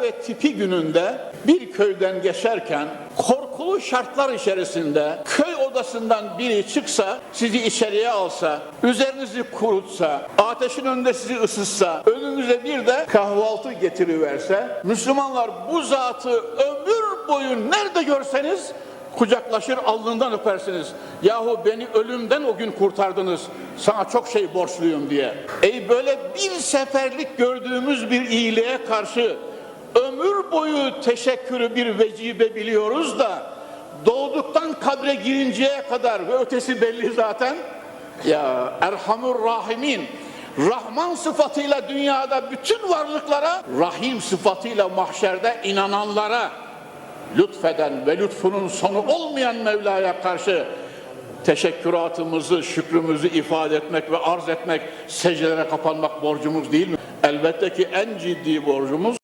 ve tipi gününde bir köyden geçerken korkulu şartlar içerisinde köy odasından biri çıksa, sizi içeriye alsa, üzerinizi kurutsa, ateşin önünde sizi ısıtsa, önünüze bir de kahvaltı getiriverse, Müslümanlar bu zatı ömür boyu nerede görseniz kucaklaşır alnından öpersiniz. Yahu beni ölümden o gün kurtardınız. Sana çok şey borçluyum diye. Ey böyle bir seferlik gördüğümüz bir iyiliğe karşı ömür boyu teşekkürü bir vecibe biliyoruz da doğduktan kabre girinceye kadar ve ötesi belli zaten. Ya Erhamur Rahimin Rahman sıfatıyla dünyada bütün varlıklara, Rahim sıfatıyla mahşerde inananlara lütfeden ve lütfunun sonu olmayan Mevla'ya karşı teşekküratımızı, şükrümüzü ifade etmek ve arz etmek, secdelere kapanmak borcumuz değil mi? Elbette ki en ciddi borcumuz